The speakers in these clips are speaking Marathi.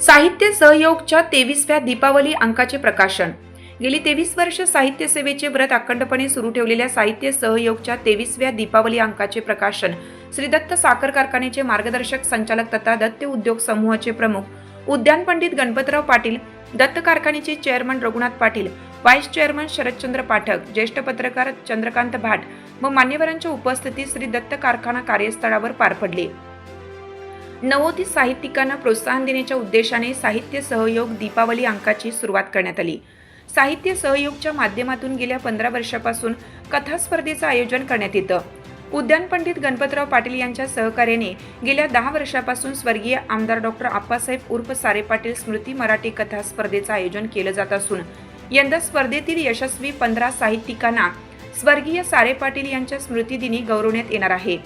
साहित्य सहयोगच्या तेवीसव्या दीपावली अंकाचे प्रकाशन. गेली तेवीस वर्ष साहित्य सेवेचे व्रत अखंडपणे सुरू ठेवलेल्या साहित्य सहयोगच्या तेवीसव्या दीपावली अंकाचे प्रकाशन श्री दत्त साखर कारखान्याचे मार्गदर्शक संचालक तथा दत्त उद्योग समूहाचे प्रमुख उद्यान पंडित गणपतराव पाटील दत्त कारखान्याचे chairman Raghunath Patil vice chairman Sharadchandra Pathak ज्येष्ठ पत्रकार चंद्रकांत भाट व मान्यवरांच्या उपस्थितीत श्री दत्त कारखाना कार्यस्थळावर पार पडले. नवोदित साहित्यिकांना प्रोत्साहन देण्याच्या उद्देशाने साहित्य सहयोग दीपावली अंकाची सुरुवात करण्यात आली. साहित्य सहयोगच्या माध्यमातून गेल्या पंधरा वर्षापासून कथा स्पर्धेचं आयोजन करण्यात येतं. उद्यान पंडित गणपतराव पाटील यांच्या सहकार्याने गेल्या दहा वर्षापासून स्वर्गीय आमदार डॉक्टर आप्पासाहेब उर्फ सारे पाटील स्मृती मराठी कथा स्पर्धेचं आयोजन केलं जात असून यंदा स्पर्धेतील यशस्वी पंधरा साहित्यिकांना स्वर्गीय सारे पाटील यांच्या स्मृतिदिनी गौरवण्यात येणार आहे.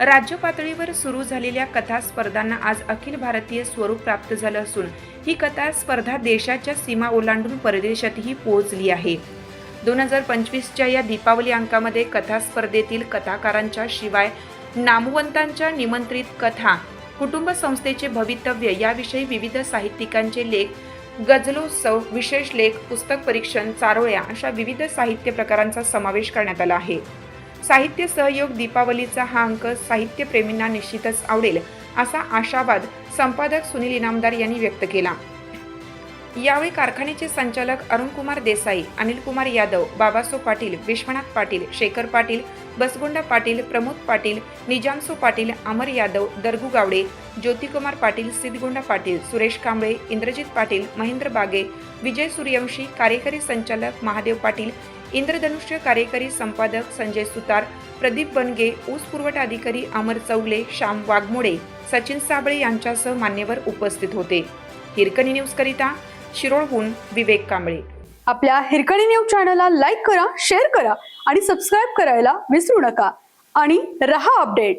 राज्य पातळीवर सुरू झालेल्या कथा स्पर्धांना आज अखिल भारतीय स्वरूप प्राप्त झालं असून ही कथा स्पर्धा देशाच्या सीमा ओलांडून परदेशातही पोहोचली आहे. दोन हजार पंचवीसच्या या दीपावली अंकामध्ये कथा स्पर्धेतील कथाकारांच्या शिवाय नामवंतांच्या निमंत्रित कथा कुटुंब संस्थेचे भवितव्य याविषयी विविध साहित्यिकांचे लेख गझलोत्सव विशेष लेख पुस्तक परीक्षण चारोळ्या अशा विविध साहित्य प्रकारांचा समावेश करण्यात आला आहे. साहित्य सहयोग दीपावलीचा हा अंक साहित्यप्रेमींना निश्चितच आवडेल असा आशावाद संपादक सुनील इनामदार यांनी व्यक्त केला. यावेळी कारखान्याचे संचालक अरुणकुमार देसाई अनिलकुमार यादव बाबासो पाटील विश्वनाथ पाटील शेखर पाटील बसगुंडा पाटील प्रमोद पाटील निजामसो पाटील अमर यादव दरगू गावडे ज्योतिकुमार पाटील सिद्धगुंडा पाटील सुरेश कांबळे इंद्रजित पाटील महेंद्र बागे विजय सूर्यवंशी कार्यकारी संचालक महादेव पाटील इंद्रधनुष्य कार्यकारी संपादक संजय सुतार प्रदीप बनगे ऊस पुरवठा अधिकारी अमर चौगले श्याम वाघमोडे सचिन साबळे यांच्यासह मान्यवर उपस्थित होते. हिरकणी न्यूजकरिता शिरोळहून विवेक कांबळे. आपल्या हिरकणी न्यूज चॅनलला लाईक करा शेअर करा आणि सबस्क्राईब करायला विसरू नका. आणि रहा अपडेट.